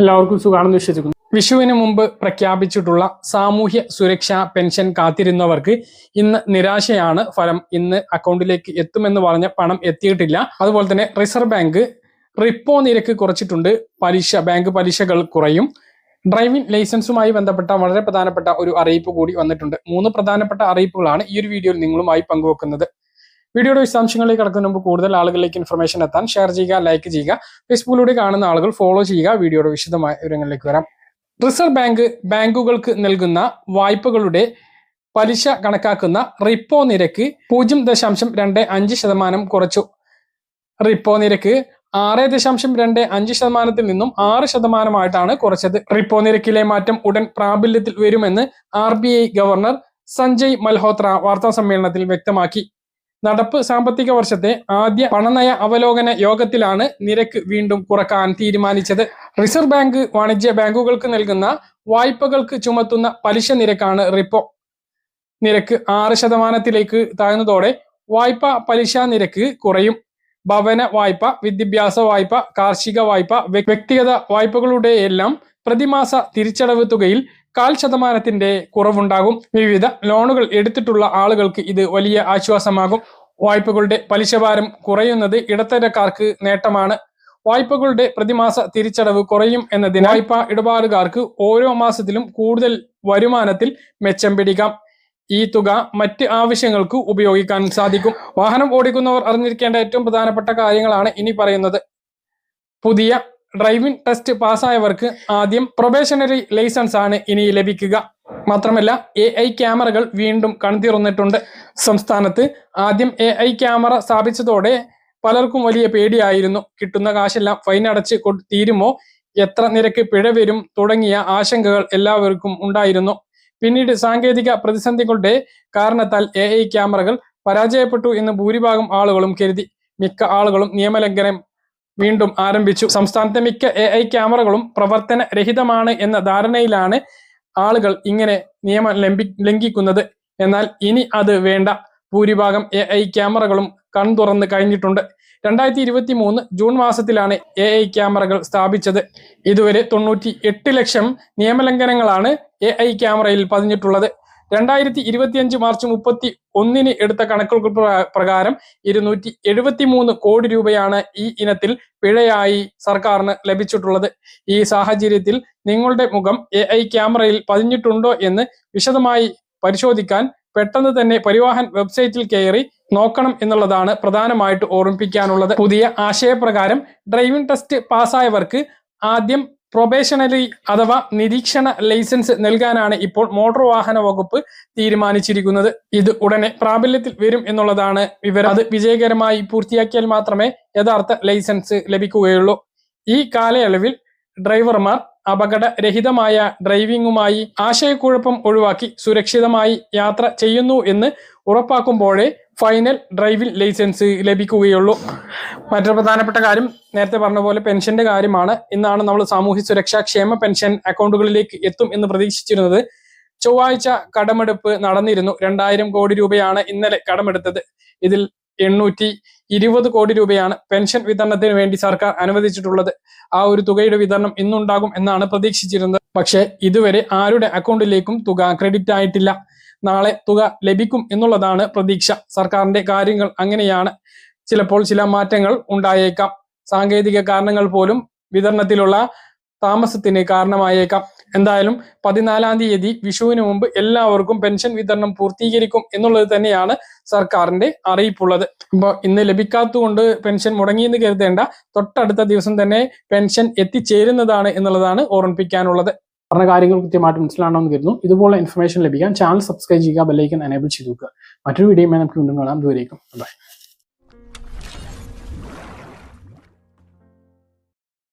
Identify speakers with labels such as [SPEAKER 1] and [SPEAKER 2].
[SPEAKER 1] എല്ലാവർക്കും സുഖാണെന്ന് വിശ്വസിക്കുന്നു. വിഷുവിന് മുമ്പ് പ്രഖ്യാപിച്ചിട്ടുള്ള സാമൂഹ്യ സുരക്ഷാ പെൻഷൻ കാത്തിരുന്നവർക്ക് ഇന്ന് നിരാശയാണ് ഫലം. ഇന്ന് അക്കൗണ്ടിലേക്ക് എത്തുമെന്ന് പറഞ്ഞ പണം എത്തിയിട്ടില്ല. അതുപോലെ തന്നെ റിസർവ് ബാങ്ക് റിപ്പോ നിരക്ക് കുറച്ചിട്ടുണ്ട്. പലിശ ബാങ്ക് പലിശകൾ കുറയും. ഡ്രൈവിംഗ് ലൈസൻസുമായി ബന്ധപ്പെട്ട വളരെ പ്രധാനപ്പെട്ട ഒരു അറിയിപ്പ് കൂടി വന്നിട്ടുണ്ട്. മൂന്ന് പ്രധാനപ്പെട്ട അറിയിപ്പുകളാണ് ഈ ഒരു വീഡിയോയിൽ നിങ്ങളുമായി പങ്കുവെക്കുന്നത്. വീഡിയോയുടെ വിശദാംശങ്ങളിലേക്ക് കടക്കുന്ന മുമ്പ് കൂടുതൽ ആളുകളിലേക്ക് ഇൻഫർമേഷൻ എത്താൻ ഷെയർ ചെയ്യുക ലൈക്ക് ചെയ്യുക ഫേസ്ബുക്കിലൂടെ കാണുന്ന ആളുകൾ ഫോളോ ചെയ്യുക വീഡിയോയുടെ വിശദമായ വിവരങ്ങളിലേക്ക് വരാം. റിസർവ് ബാങ്ക് ബാങ്കുകൾക്ക് നൽകുന്ന വായ്പകളുടെ പലിശ കണക്കാക്കുന്ന റിപ്പോ നിരക്ക് പൂജ്യം ദശാംശം രണ്ട് അഞ്ച് ശതമാനം കുറച്ചു. റിപ്പോ നിരക്ക് ആറ് ദശാംശം രണ്ട് അഞ്ച് ശതമാനത്തിൽ നിന്നും ആറ് ശതമാനമായിട്ടാണ് കുറച്ചത്. റിപ്പോ നിരക്കിലെ മാറ്റം ഉടൻ പ്രാബല്യത്തിൽ വരുമെന്ന് ആർ ഗവർണർ സഞ്ജയ് മൽഹോത്ര വാർത്താ സമ്മേളനത്തിൽ വ്യക്തമാക്കി. നടപ്പ് സാമ്പത്തിക വർഷത്തെ ആദ്യ പണനയ അവലോകന യോഗത്തിലാണ് നിരക്ക് വീണ്ടും കുറയ്ക്കാൻ തീരുമാനിച്ചത്. റിസർവ് ബാങ്ക് വാണിജ്യ ബാങ്കുകൾക്ക് നൽകുന്ന വായ്പകൾക്ക് ചുമത്തുന്ന പലിശ നിരക്കാണ് റിപ്പോ. നിരക്ക് ആറ് ശതമാനത്തിലേക്ക് താഴ്ന്നതോടെ വായ്പ പലിശ നിരക്ക് കുറയും. ഭവന വായ്പ വിദ്യാഭ്യാസ വായ്പ കാർഷിക വായ്പ വ്യക്തിഗത വായ്പകളുടെ എല്ലാം പ്രതിമാസ തിരിച്ചടവ് തുകയിൽ കാൽ ശതമാനത്തിന്റെ കുറവുണ്ടാകും. വിവിധ ലോണുകൾ എടുത്തിട്ടുള്ള ആളുകൾക്ക് ഇത് വലിയ ആശ്വാസമാകും. വായ്പകളുടെ പലിശഭാരം കുറയുന്നത് ഇടത്തരക്കാർക്ക് നേട്ടമാണ്. വായ്പകളുടെ പ്രതിമാസ തിരിച്ചടവ് കുറയും എന്നതിനാൽ വായ്പ ഇടപാടുകാർക്ക് ഓരോ മാസത്തിലും കൂടുതൽ വരുമാനത്തിൽ മെച്ചം പിടിക്കാം. ഈ തുക മറ്റ് ആവശ്യങ്ങൾക്ക് ഉപയോഗിക്കാൻ സാധിക്കും. വാഹനം ഓടിക്കുന്നവർ അറിഞ്ഞിരിക്കേണ്ട ഏറ്റവും പ്രധാനപ്പെട്ട കാര്യങ്ങളാണ് ഇനി പറയുന്നത്. പുതിയ ഡ്രൈവിംഗ് ടെസ്റ്റ് പാസ്സായവർക്ക് ആദ്യം പ്രൊബേഷണറി ലൈസൻസ് ആണ് ഇനി ലഭിക്കുക. മാത്രമല്ല എ ഐ ക്യാമറകൾ വീണ്ടും കൺതിറന്നിട്ടുണ്ട് സംസ്ഥാനത്ത് ആദ്യം എ ഐ ക്യാമറ സ്ഥാപിച്ചതോടെ പലർക്കും വലിയ പേടിയായിരുന്നു. കിട്ടുന്ന കാശെല്ലാം ഫൈൻ അടച്ച് തീരുമോ? എത്ര നിരക്ക് പിഴ വരും? തുടങ്ങിയ ആശങ്കകൾ എല്ലാവർക്കും ഉണ്ടായിരുന്നു. പിന്നീട് സാങ്കേതിക പ്രതിസന്ധികളുടെ കാരണത്താൽ എ ഐ ക്യാമറകൾ പരാജയപ്പെട്ടു എന്ന് ഭൂരിഭാഗം ആളുകളും കരുതി. മിക്ക ആളുകളും നിയമലംഘനം വീണ്ടും ആരംഭിച്ചു. സംസ്ഥാനത്തെ മിക്ക എ ഐ ക്യാമറകളും പ്രവർത്തനരഹിതമാണ് എന്ന ധാരണയിലാണ് ആളുകൾ ഇങ്ങനെ നിയമം ലംഘി ലംഘിക്കുന്നത്. എന്നാൽ ഇനി അത് വേണ്ട. ഭൂരിഭാഗം എ ഐ ക്യാമറകളും കൺതുറന്ന് കഴിഞ്ഞിട്ടുണ്ട്. രണ്ടായിരത്തി ഇരുപത്തി മൂന്ന് ജൂൺ മാസത്തിലാണ് എ ഐ ക്യാമറകൾ സ്ഥാപിച്ചത്. ഇതുവരെ തൊണ്ണൂറ്റി എട്ട് ലക്ഷം നിയമലംഘനങ്ങളാണ് എ ഐ ക്യാമറയിൽ പതിഞ്ഞിട്ടുള്ളത്. രണ്ടായിരത്തി ഇരുപത്തിയഞ്ച് മാർച്ച് മുപ്പത്തി ഒന്നിന് എടുത്ത കണക്കുകൾ പ്രകാരം ഇരുന്നൂറ്റി എഴുപത്തി മൂന്ന് കോടി രൂപയാണ് ഈ ഇനത്തിൽ പിഴയായി സർക്കാരിന് ലഭിച്ചിട്ടുള്ളത്. ഈ സാഹചര്യത്തിൽ നിങ്ങളുടെ മുഖം എ ഐ ക്യാമറയിൽ പതിഞ്ഞിട്ടുണ്ടോ എന്ന് വിശദമായി പരിശോധിക്കാൻ പെട്ടെന്ന് തന്നെ പരിവാഹൻ വെബ്സൈറ്റിൽ കയറി നോക്കണം എന്നുള്ളതാണ് പ്രധാനമായിട്ട് ഓർമ്മിപ്പിക്കാനുള്ളത്. പുതിയ ആശയപ്രകാരം ഡ്രൈവിംഗ് ടെസ്റ്റ് പാസ്സായവർക്ക് ആദ്യം പ്രൊബേഷണറി അഥവാ നിരീക്ഷണ ലൈസൻസ് നൽകാനാണ് ഇപ്പോൾ മോട്ടോർ വാഹന വകുപ്പ് തീരുമാനിച്ചിരിക്കുന്നത്. ഇത് ഉടനെ പ്രാബല്യത്തിൽ വരും എന്നുള്ളതാണ് വിവരം. അത് വിജയകരമായി പൂർത്തിയാക്കിയാൽ മാത്രമേ യഥാർത്ഥ ലൈസൻസ് ലഭിക്കുകയുള്ളൂ. ഈ കാലയളവിൽ ഡ്രൈവർമാർ അപകടരഹിതമായ ഡ്രൈവിംഗുമായി ആശയക്കുഴപ്പം ഒഴിവാക്കി സുരക്ഷിതമായി യാത്ര ചെയ്യുന്നു എന്ന് ഉറപ്പാക്കുമ്പോഴേ ഫൈനൽ ഡ്രൈവിംഗ് ലൈസൻസ് ലഭിക്കുകയുള്ളൂ. മറ്റൊരു പ്രധാനപ്പെട്ട കാര്യം നേരത്തെ പറഞ്ഞ പോലെ പെൻഷന്റെ കാര്യമാണ്. ഇന്നാണ് നമ്മൾ സാമൂഹ്യ സുരക്ഷാ ക്ഷേമ പെൻഷൻ അക്കൗണ്ടുകളിലേക്ക് എത്തും എന്ന് പ്രതീക്ഷിച്ചിരുന്നത്. ചൊവ്വാഴ്ച കടമെടുപ്പ് നടന്നിരുന്നു. രണ്ടായിരം കോടി രൂപയാണ് ഇന്നലെ കടമെടുത്തത്. ഇതിൽ എണ്ണൂറ്റി ഇരുപത് കോടി രൂപയാണ് പെൻഷൻ വിതരണത്തിന് വേണ്ടി സർക്കാർ അനുവദിച്ചിട്ടുള്ളത്. ആ ഒരു തുകയുടെ വിതരണം ഇന്നുണ്ടാകും എന്നാണ് പ്രതീക്ഷിച്ചിരുന്നത്. പക്ഷേ ഇതുവരെ ആരുടെ അക്കൗണ്ടിലേക്കും തുക ക്രെഡിറ്റ് ആയിട്ടില്ല. നാളെ തുക ലഭിക്കും എന്നുള്ളതാണ് പ്രതീക്ഷ. സർക്കാരിന്റെ കാര്യങ്ങൾ അങ്ങനെയാണ്. ചിലപ്പോൾ ചില മാറ്റങ്ങൾ ഉണ്ടായേക്കാം. സാങ്കേതിക കാരണങ്ങൾ പോലും വിതരണത്തിലുള്ള താമസത്തിന് കാരണമായേക്കാം. എന്തായാലും പതിനാലാം തീയതി വിഷുവിന് മുമ്പ് എല്ലാവർക്കും പെൻഷൻ വിതരണം പൂർത്തീകരിക്കും എന്നുള്ളത് തന്നെയാണ് സർക്കാരിന്റെ അറിയിപ്പുള്ളത്. അപ്പൊ ഇന്ന് ലഭിക്കാത്തതുകൊണ്ട് പെൻഷൻ മുടങ്ങിയെന്ന് കരുതേണ്ട. തൊട്ടടുത്ത ദിവസം തന്നെ പെൻഷൻ എത്തിച്ചേരുന്നതാണ് എന്നുള്ളതാണ് ഓർമ്മിപ്പിക്കാനുള്ളത്. പറഞ്ഞ കാര്യങ്ങൾ കൃത്യമായിട്ട് മനസ്സിലാണെന്ന് കരുതുന്നു. ഇതുപോലെ ഇൻഫർമേഷൻ ലഭിക്കാൻ ചാനൽ സബ്സ്ക്രൈബ് ചെയ്യുക ബെല്ലൈക്കൻ എനേബിൾ ചെയ്തു മറ്റൊരു വീഡിയോയുമായി നമുക്ക് വീണ്ടും കാണാം. ദൂരേക്കും ബൈ